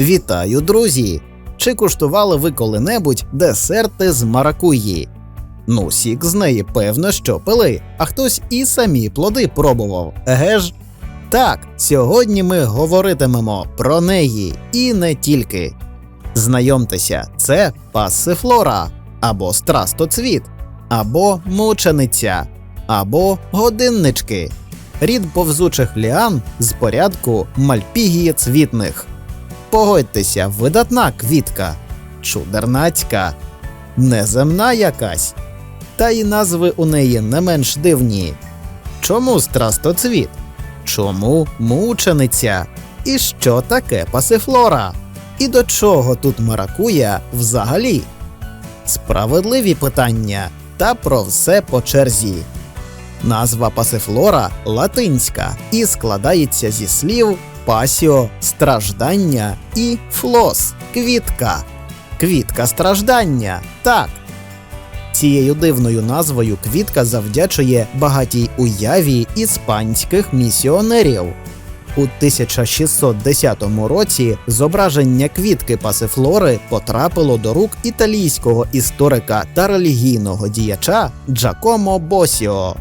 Вітаю, друзі! Чи куштували ви коли-небудь десерти з маракуї? Ну, сік з неї, певно, що пили, а хтось і самі плоди пробував, еге ж? Так, сьогодні ми говоритимемо про неї і не тільки. Знайомтеся, це пасифлора, або страстоцвіт, або мучениця, або годиннички, рід повзучих ліан з порядку мальпігієцвітних. Погодьтеся, видатна квітка, чудернацька, неземна якась. Та й назви у неї не менш дивні. Чому страстоцвіт? Чому мучениця? І що таке пасифлора? І до чого тут маракуя взагалі? Справедливі питання та про все по черзі. Назва пасифлора латинська і складається зі слів пасіо страждання і флос квітка. Квітка страждання. Так. Цією дивною назвою квітка завдячує багатій уяві іспанських місіонерів. У 1610 році зображення квітки пасифлори потрапило до рук італійського історика та релігійного діяча Джакомо Босіо.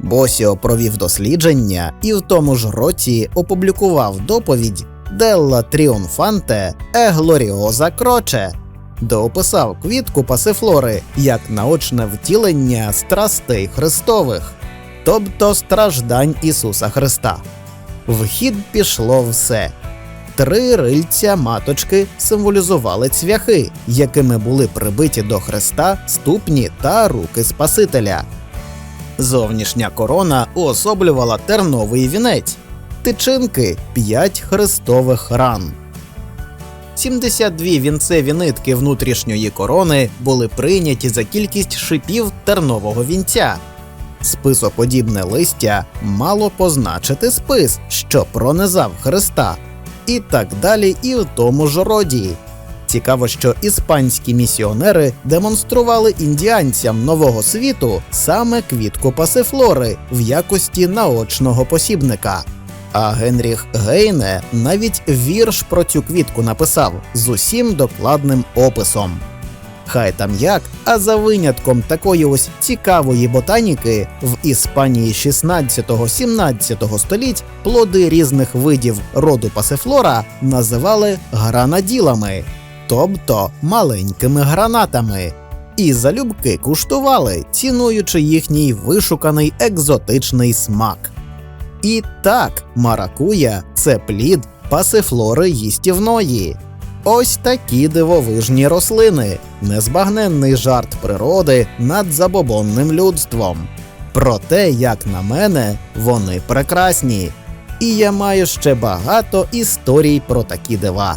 Босіо провів дослідження і в тому ж році опублікував доповідь Делла Тріонфанте е Глоріоза Кроче, де описав квітку пасифлори як наочне втілення страстей Христових, тобто страждань Ісуса Христа. В хід пішло все. Три рильця маточки символізували цвяхи, якими були прибиті до хреста ступні та руки Спасителя. Зовнішня корона уособлювала терновий вінець, тичинки п'ять хрестових ран. 72 вінцеві нитки внутрішньої корони були прийняті за кількість шипів тернового вінця. Списоподібне листя мало позначити спис, що пронизав хреста, і так далі, і в тому ж роді. Цікаво, що іспанські місіонери демонстрували індіанцям нового світу саме квітку пасифлори в якості наочного посібника. А Генріх Гейне навіть вірш про цю квітку написав з усім докладним описом. Хай там як, а за винятком такої ось цікавої ботаніки в Іспанії 16-17 століть плоди різних видів роду пасифлора називали гранаділами, тобто маленькими гранатами, і залюбки куштували, цінуючи їхній вишуканий екзотичний смак. І так, маракуя це плід пасифлори їстівної. Ось такі дивовижні рослини, незбагненний жарт природи над забобонним людством. Проте, як на мене, вони прекрасні. І я маю ще багато історій про такі дива.